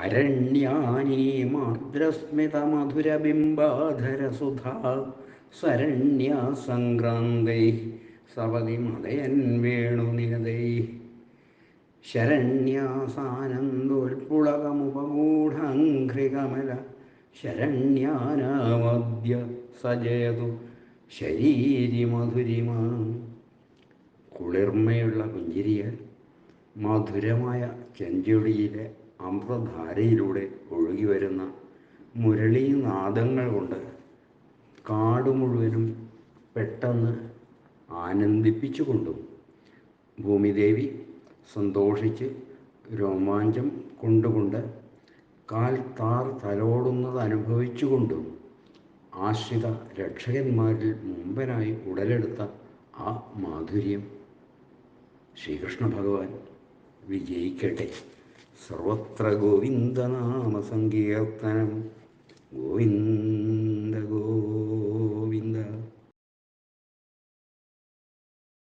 അരണ്യാനീ മാർദ്രസ്മിതമധുരബിംബാധരസുധാ സരണ്യാസംക്രാന്തൈ സവതി മതയൻ വേണുനിരതൈ ശരണ്യാസാനന്ദോൽപുളകമുപഗൂഢാഘ്രികമല ശരണ്യാനാമദ്യ സജയതു ശരീരി മധുരിമ കുളിർമയുള്ള പുഞ്ചിരിയാൽ മധുരമായ ചെഞ്ചൊടിയിലെ അമൃതധാരയിലൂടെ ഒഴുകി വരുന്ന മുരളീനാദങ്ങൾ കൊണ്ട് കാട് മുഴുവനും പെട്ടെന്ന് ആനന്ദിപ്പിച്ചുകൊണ്ടും ഭൂമിദേവി സന്തോഷിച്ച് രോമാഞ്ചം കൊണ്ടുകൊണ്ട് കാൽ താർ തലോടുന്നത് അനുഭവിച്ചുകൊണ്ടും ആശ്രിത രക്ഷകന്മാരിൽ മുമ്പനായി ഉടലെടുത്ത ആ മാധുര്യം ശ്രീകൃഷ്ണ ഭഗവാൻ വിജയിക്കട്ടെ. സർവത്ര ഗോവിന്ദനാമ സങ്കീർത്തനം ഗോവിന്ദ